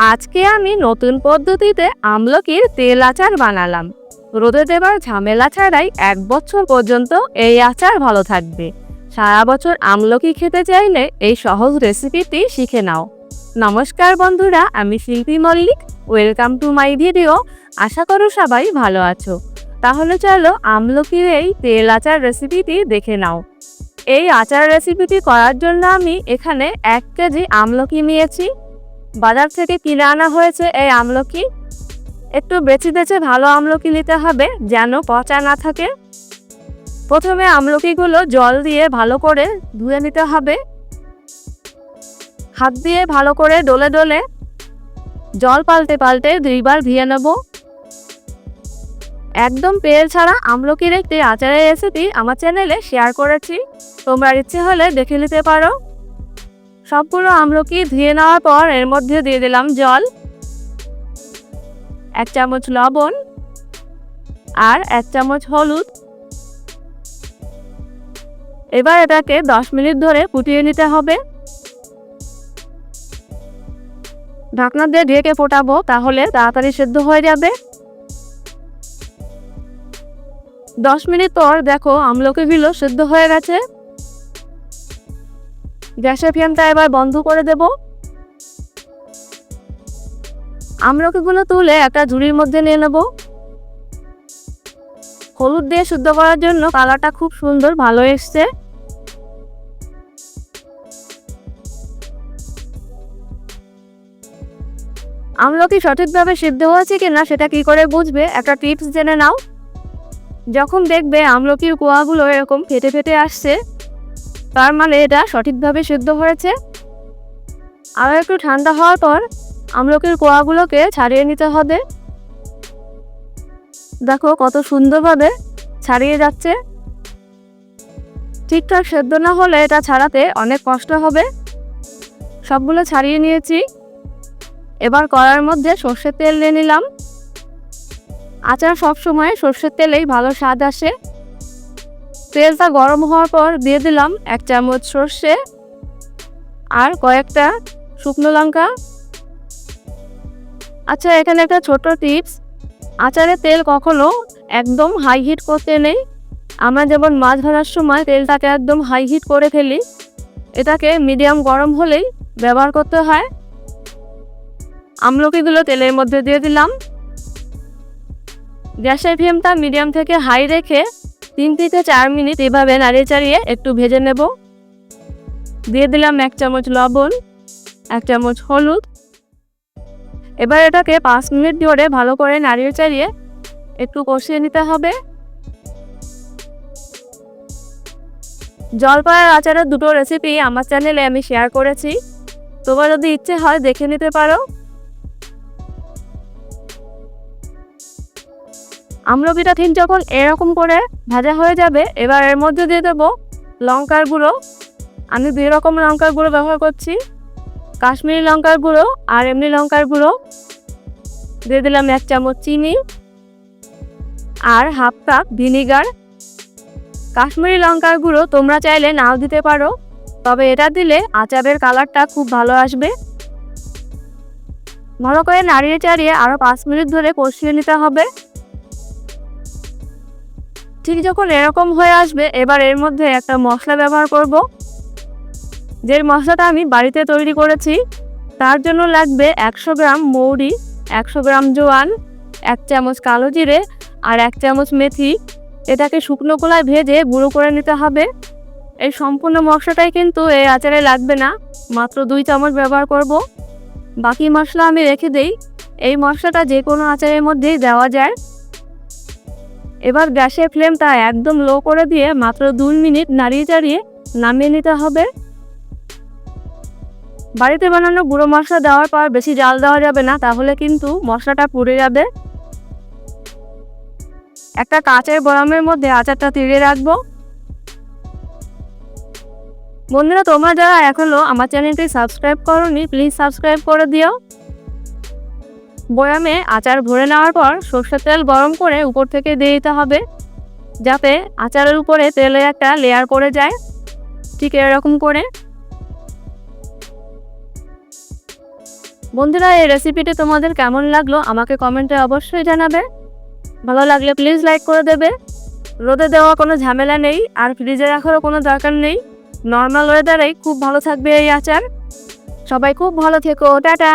আজকে আমি নতুন পদ্ধতিতে আমলকির তেল আচার বানালাম। রোদে দেবার ঝামেলা ছাড়াই এক বছর পর্যন্ত এই আচার ভালো থাকবে। সারা বছর আমলকি খেতে চাইলে এই সহজ রেসিপিটি শিখে নাও। নমস্কার বন্ধুরা, আমি Shilpi Mallick. Welcome to my video. আশা করো সবাই ভালো আছো। তাহলে চলো আমলকির এই তেল আচার রেসিপিটি দেখে নাও। এই আচার রেসিপিটি করার জন্য আমি এখানে এক কেজি আমলকি নিয়েছি। বাজার থেকে কিনে আনা হয়েছে এই আমলকি। একটু বেছে বেছে ভালো আমলকি নিতে হবে যেন পচা না থাকে। প্রথমে আমলকিগুলো জল দিয়ে ভালো করে ধুয়ে নিতে হবে। হাত দিয়ে ভালো করে ডলে ডলে জল পাল্টে পাল্টে দুইবার ধুয়ে নেব। একদম পেল ছাড়া আমলকির একটি আচারের রেসিপি আমার চ্যানেলে শেয়ার করেছি। তোমরা ইচ্ছে হলে দেখে নিতে পারো। সবগুলো আমলকি ধুয়ে নেওয়ার পর এর মধ্যে দিয়ে দিলাম জল, এক চামচ লবণ আর এক চামচ হলুদ। এবার এটাকে দশ মিনিট ধরে ফুটিয়ে নিতে হবে। ঢাকনা দিয়ে ঢেকে ফোটাবো, তাহলে তাড়াতাড়ি সেদ্ধ হয়ে যাবে। দশ মিনিট পর দেখো আমলকিগুলো সেদ্ধ হয়ে গেছে। গ্যাসের ফ্লেমটা এবার বন্ধ করে দেব। আমলকিগুলো তুলে একটা ঝুড়ির মধ্যে নিয়ে নেব। হলুদ দিয়ে শুদ্ধ করার জন্য কালারটা খুব সুন্দর ভালো এসছে। আমলকি সঠিকভাবে সিদ্ধ হয়েছে কিনা সেটা কি করে বুঝবে? একটা টিপস জেনে নাও। যখন দেখবে আমলকির কোয়াগুলো এরকম ফেটে ফেটে আসছে তার মানে এটা সঠিকভাবে সিদ্ধ হয়েছে? আর একটু ঠান্ডা হওয়ার পর আমলকির কোয়াগুলোকে ছাড়িয়ে নিতে হবে। দেখো কত সুন্দরভাবে ছাড়িয়ে যাচ্ছে। ঠিকঠাক সেদ্ধ না হলে এটা ছাড়াতে অনেক কষ্ট হবে। সবগুলো ছাড়িয়ে নিয়েছি। এবার কড়ার মধ্যে সর্ষের তেল নিয়ে নিলাম। আচার সবসময় সর্ষের তেলেই ভালো স্বাদ আসে। তেলটা গরম হওয়ার পর দিয়ে দিলাম এক চামচ সর্ষে আর কয়েকটা শুকনো লঙ্কা। আচ্ছা এখানে একটা ছোট টিপস। আচারের তেল কখনো একদম হাই হিট করতে নেই। আমরা যেমন মাছ ধরার সময় তেলটাকে একদম হাই হিট করে ফেলি, এটাকে মিডিয়াম গরম হলেই ব্যবহার করতে হয়। আমলকিগুলো তেলের মধ্যে দিয়ে দিলাম। গ্যাসের ফ্লেমটা মিডিয়াম থেকে হাই রেখে তিন থেকে চার মিনিট এভাবে নাড়িয়ে চাড়িয়ে একটু ভেজে নেব। দিয়ে দিলাম এক চামচ লবণ, এক চামচ হলুদ। এবার এটাকে পাঁচ মিনিট ধরে ভালো করে নাড়িয়ে চাড়িয়ে একটু কষিয়ে নিতে হবে। জলপাইয়ের আচারের দুটো রেসিপি আমার চ্যানেলে আমি শেয়ার করেছি। তোমার যদি ইচ্ছে হয় দেখে নিতে পারো। আমলকিটা ঠিক যখন এরকম করে ভাজা হয়ে যাবে, এবার এর মধ্যে দিয়ে দেবো লঙ্কার গুঁড়ো। আমি দুই রকম লঙ্কার গুঁড়ো ব্যবহার করছি। কাশ্মীরি লঙ্কার গুঁড়ো আর এমনি লঙ্কার গুঁড়ো। দিয়ে দিলাম এক চামচ চিনি আর হাফ কাপ ভিনিগার। কাশ্মীরি লঙ্কার গুঁড়ো তোমরা চাইলে নাও দিতে পারো, তবে এটা দিলে আচারের কালারটা খুব ভালো আসবে। ভালো করে নাড়িয়ে চাড়িয়ে আরও পাঁচ মিনিট ধরে কষিয়ে নিতে হবে। ঠিক যখন এরকম হয়ে আসবে, এবার এর মধ্যে একটা মশলা ব্যবহার করব। যে মশলাটা আমি বাড়িতে তৈরি করেছি, তার জন্য লাগবে একশো গ্রাম মৌরি, একশো গ্রাম জোয়ান, এক চামচ কালো জিরে আর এক চামচ মেথি। এটাকে শুকনো কলায় ভেজে গুঁড়ো করে নিতে হবে। এই সম্পূর্ণ মশলাটাই কিন্তু এই আচারে লাগবে না, মাত্র দুই চামচ ব্যবহার করব। বাকি মশলা আমি রেখে দেই। এই মশলাটা যে কোনো আচারের মধ্যেই দেওয়া যায়। এবার গ্যাসের ফ্লেমটা একদম লো করে দিয়ে মাত্র দুই মিনিট নাড়িয়ে চাড়িয়ে নামিয়ে নিতে হবে। বাড়িতে বানানো গুঁড়ো মশলা দেওয়ার পর বেশি জাল দেওয়া যাবে না, তাহলে কিন্তু মশলাটা পুড়ে যাবে। একটা কাঁচের বয়ামের মধ্যে আচারটা তিড়ে রাখব। বন্ধুরা, তোমরা যারা এখনও আমার চ্যানেলটি সাবস্ক্রাইব করোনি, প্লিজ সাবস্ক্রাইব করে দিও। বয়ামে আচার ভরে নেওয়ার পর সর্ষের তেল গরম করে উপর থেকে দিয়ে দিতে হবে, যাতে আচারের উপরে তেলে একটা লেয়ার পড়ে যায়। ঠিক এরকম করে। বন্ধুরা, এই রেসিপিটি তোমাদের কেমন লাগল আমাকে কমেন্টে অবশ্যই জানাবে। ভালো লাগলে প্লিজ লাইক করে দেবে। রোদে দেওয়া কোনো ঝামেলা নেই, আর ফ্রিজে রাখারও কোনো দরকার নেই। নর্মাল ওয়েদারেই খুব ভালো থাকবে এই আচার। সবাই খুব ভালো থেকো, টাটা!